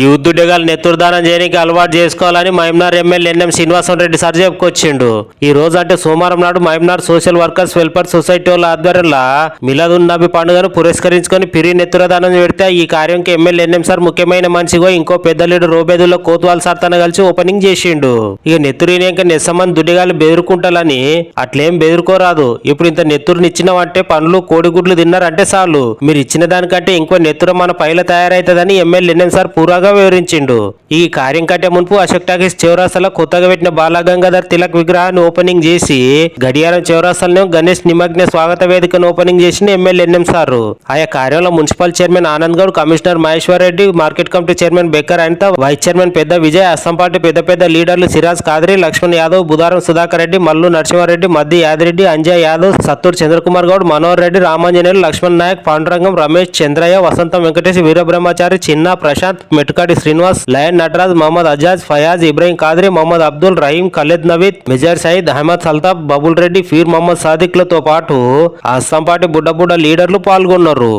ఈ ఉద్దుడగాలు నెత్తురుదానం చేయడానికి అలవాటు చేసుకోవాలని మహమ్నార్ MLA NM Srinivasam Reddy sir చెప్పుకొచ్చిండు. ఈ రోజు అంటే సోమవారం నాడు మహమ్నార్ సోషల్ వర్కర్స్ వెల్ఫేర్ సొసైటీ వాళ్ళ ఆధ్వర్యంలో మిలాదున్ నబి పండుగను పురస్కరించుకొని పిరి నెత్తురదానం పెడితే ఈ కార్యంకి ఎమ్మెల్యే ఎన్ఎం సార్ ముఖ్యమైన మనిషిగా ఇంకో పెద్ద లీడర్ రోబేదుల్లో కోతువాల్ సార్ తన కలిసి ఓపెనింగ్ చేసిండు. ఇక నెత్తురినాక నెస్సమని దుడ్డిగాలు బెదురుకుంటాలని అట్లేం బెదురుకోరాదు. ఇప్పుడు ఇంత నెత్తురుని ఇచ్చినావంటే పండ్లు కోడిగుడ్లు తిన్నారంటే చాలు. మీరు ఇచ్చిన దానికంటే ఇంకో నెత్తుర మన పైల తయారైతుందని ఎమ్మెల్యే ఎన్ఎం సార్ పూరాగా వివరించిండు. ఈ కార్యం కంటే మున్పు అశోక్ టాకీస్ చౌరాస్తాలో కొత్తగా పెట్టిన బాలగంగాధర్ తిలక్ విగ్రహాన్ని ఓపెనింగ్ చేసి గడియారం చౌరాస్తాలను గణేష్ నిమగ్న స్వాగత వేదికను ఓపెనింగ్ చేసిన ఎమ్మెల్యే ఎన్ఎం సార్. ఆయా కార్యంలో municipal chairman Anand Goud commissioner Maheshwar Reddy market committee chairman Bekkar Anitha vice chairman పెద్ద విజయ్ అస్సాం పార్టీ పెద్ద పెద్ద లీడర్లు సిరాజ్ కాదరి లక్ష్మణ్ యాదవ్ బుధారం సుధాకర్ రెడ్డి మల్లు నరసింహారెడ్డి మద్ది యాదిరెడ్డి అంజయ్ యాదవ్ సత్తూర్ చంద్రకుమార్ గౌడ్ మనోహర్ రెడ్డి రామాంజనేయులు లక్ష్మణ్ నాయక్ పాండురంగం రమేష్ చంద్రయ్య వసంతం వెంకటేష్ వీరబ్రహ్మచారి చిన్న ప్రశాంత్ మెటుకాటి శ్రీనివాస్ లయన్ నటరాజ్ మహమ్మద్ అజాజ్ ఫయాజ్ ఇబ్రాహీం కాద్రి మహమ్మద్ అబ్దుల్ రహీం ఖలీద్ నవీద్ మిజార్ సయీద్ అహ్మద్ సల్తాబ్ బబుల్ రెడ్డి ఫీర్ మహమ్మద్ సాదిక్లతో పాటు అస్సాం పార్టీ బుడ్డ బుడ్డ లీడర్లు పాల్గొన్నారు.